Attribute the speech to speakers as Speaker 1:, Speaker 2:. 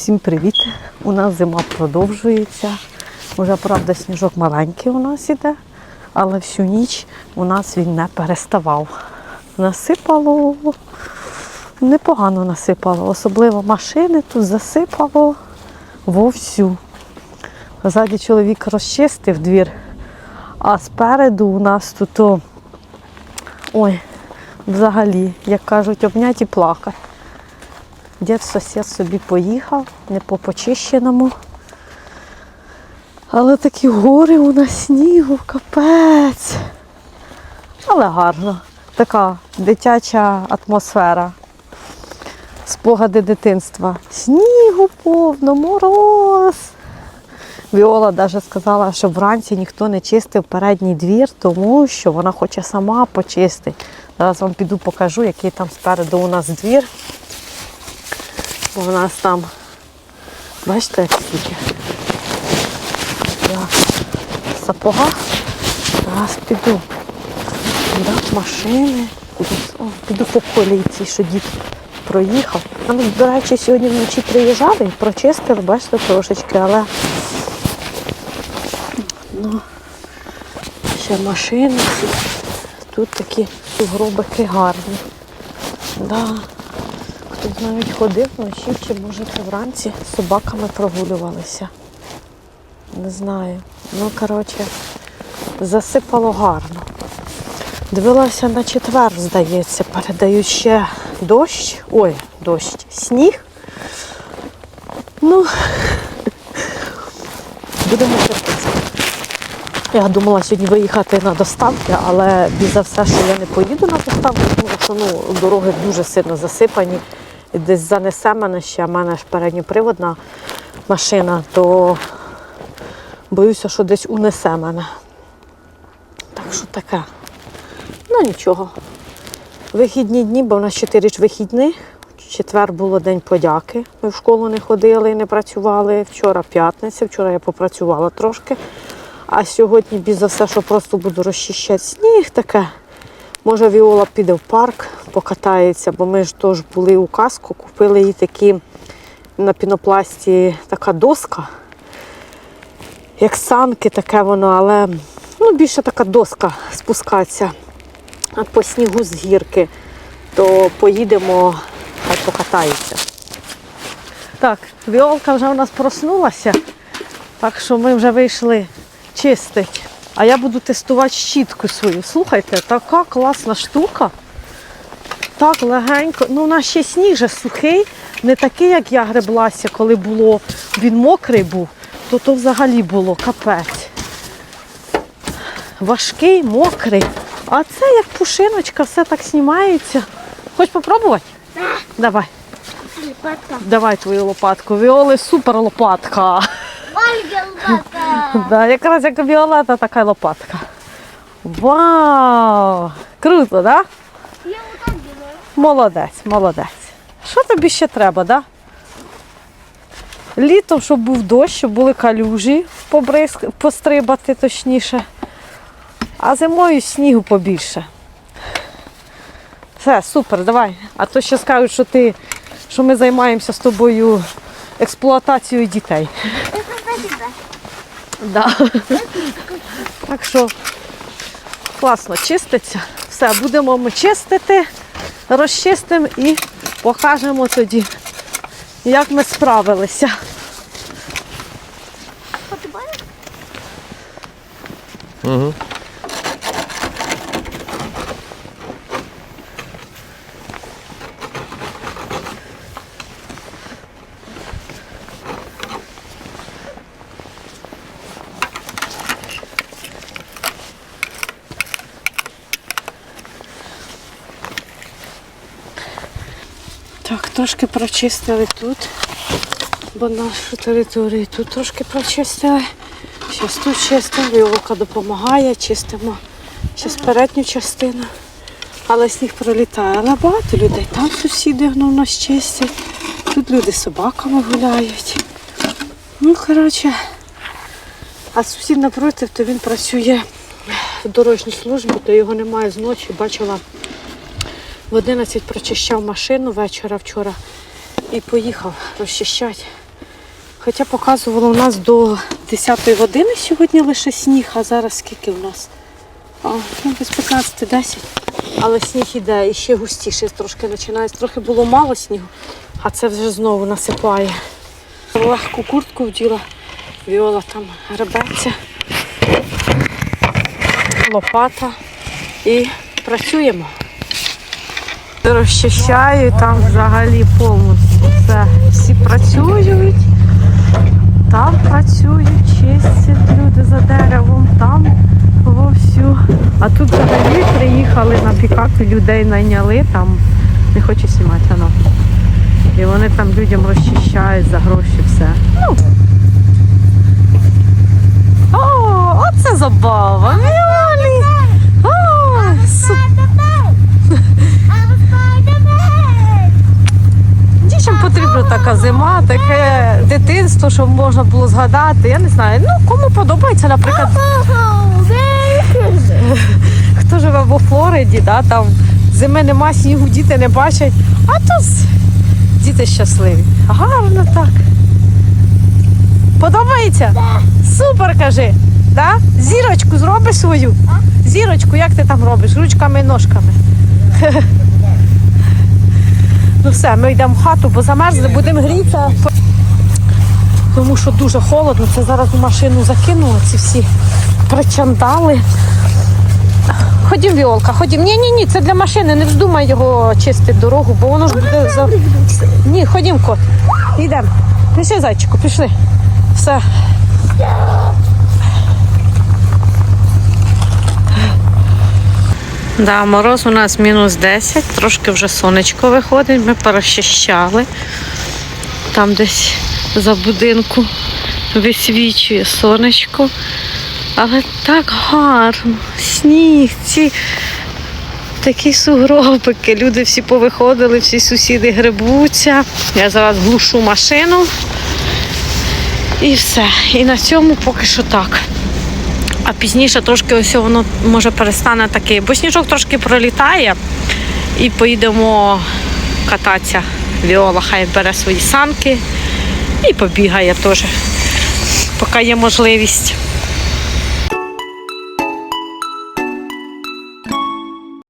Speaker 1: Всім привіт! У нас зима продовжується. Уже, правда, сніжок маленький у нас іде, але всю ніч у нас він не переставав. Насипало, непогано насипало, особливо машини тут засипало вовсю. Ззаді чоловік розчистив двір, а спереду у нас тут, ой, взагалі, як кажуть, обняті плакати. Дід сусід собі поїхав, не по почищеному. Але такі гори у нас снігу, капець. Але гарно. Така дитяча атмосфера. Спогади дитинства. Снігу повно, мороз. Віола навіть сказала, що вранці ніхто не чистив передній двір, тому що вона хоче сама почистити. Зараз вам піду покажу, який там спереду у нас двір. Бо у нас там, бачите, як скільки. В сапогах. Зараз піду. Да, машини. О, піду по колії цій, що дід проїхав. Ми, до речі, сьогодні вночі приїжджали прочистили, бачите, трошечки, але ну, ще машини. Тут такі сугробики гарні. Да. Хтось навіть ходив вночі, чи може вранці з собаками прогулювалися. Не знаю. Ну, коротше, засипало гарно. Дивилася на четвер, здається, передають ще дощ. Ой, дощ, сніг. Ну, будемо терпіти. Я думала сьогодні виїхати на доставки, але за все, що я не поїду на доставку, тому що ну, дороги дуже сильно засипані. І десь занесе мене ще, в мене ж передньоприводна машина, то боюся, що десь унесе мене. Так що таке. Ну нічого. Вихідні дні, бо в нас 4 ж вихідні. Четвер було день подяки. Ми в школу не ходили, не працювали. Вчора п'ятниця, вчора я попрацювала трошки. А сьогодні більш за все, що просто буду розчищати сніг таке. Може, Віола піде в парк, покатається, бо ми ж теж були у казку, купили їй такі на пінопласті така доска, як санки, таке воно, але ну, більше така доска спускатися по снігу з гірки, то поїдемо, хай покатається. Так, Віолка вже у нас проснулася, так що ми вже вийшли чистить. А я буду тестувати щітку свою. Слухайте, така класна штука. Так легенько. Ну, у нас ще сніг же сухий, не такий, як я греблася, коли було, він мокрий був, то то взагалі було капець. Важкий, мокрий. А це як пушиночка, все так знімається. Хочеш попробувати? Давай,
Speaker 2: Лопатка.
Speaker 1: давай твою лопатку. Віоли супер лопатка.
Speaker 2: Ольга лопатка.
Speaker 1: Да, якраз як Віолета така лопатка. Вау! Круто, да?
Speaker 2: Я вот так.
Speaker 1: Молодець, молодець. Що тобі ще треба, да? Літом, щоб був дощ, щоб були калюжі побризк... пострибати точніше. А зимою снігу побільше. Все, супер, давай. А то ще скажуть, що ти, що ми займаємося з тобою експлуатацією дітей. Да. Так що класно чиститься. Все, будемо ми чистити, розчистимо і покажемо тоді, як ми справилися.
Speaker 3: Угу.
Speaker 1: Так, трошки прочистили тут, бо нашу територію тут трошки прочистили. Зараз тут чистимо, Віолка допомагає, чистимо зараз передню частину. Але сніг пролітає. Але багато людей. Там сусіди ну, у нас чистять. Тут люди з собаками гуляють. Ну, коротше, а сусід напротив, то він працює в дорожній службі, то його немає зночі. Бачила, в 11 прочищав машину вечора вчора і поїхав розчищати. Хоча показувало у нас до 10 години сьогодні лише сніг, а зараз скільки у нас? А, ну, десь 15-10. Але сніг іде і ще густіше трошки починає. Трохи було мало снігу, а це вже знову насипає. Легку куртку вділа, Віола там гребеться, лопата і працюємо. Розчищаю там взагалі повністю. Все. Всі працюють, там працюють, чистять люди за деревом, там вовсю. А тут взагалі приїхали на пікапі, людей найняли, там не хочу знімати воно. І вони там людям розчищають за гроші все. Ну. О, оце забава. Мілі. О, супер. Дівчам потрібна така зима, таке дитинство, щоб можна було згадати. Я не знаю. Ну, кому подобається, наприклад, хто живе в Флориді, да, там зими нема, снігу діти не бачать. А тут діти щасливі. Гарно так. Подобається? Супер, кажи. Да? Зірочку зробиш свою. Зірочку, як ти там робиш? Ручками і ножками. Ну все, ми йдемо в хату, бо замерзли, будемо грітися. Тому що дуже холодно. Це зараз у машину закинула ці всі причандали. Ходім, Віолка, ходім. Ні, ні, ні, це для машини, не вздумай його чистити дорогу, бо воно ж буде за. Ні, ходім, кот. Йдемо. Пішли, зайчику, пішли. Все. Да, мороз у нас мінус 10, трошки вже сонечко виходить, ми перещищали. Там десь за будинку висвічує сонечко. Але так гарно, сніг, ці такі сугробики. Люди всі повиходили, всі сусіди грибуться. Я зараз глушу машину. І все. І на цьому поки що так. А пізніше трошки ось воно може перестане такий, бо сніжок трошки пролітає і поїдемо кататися. Віола хай бере свої санки і побігає теж, поки є можливість.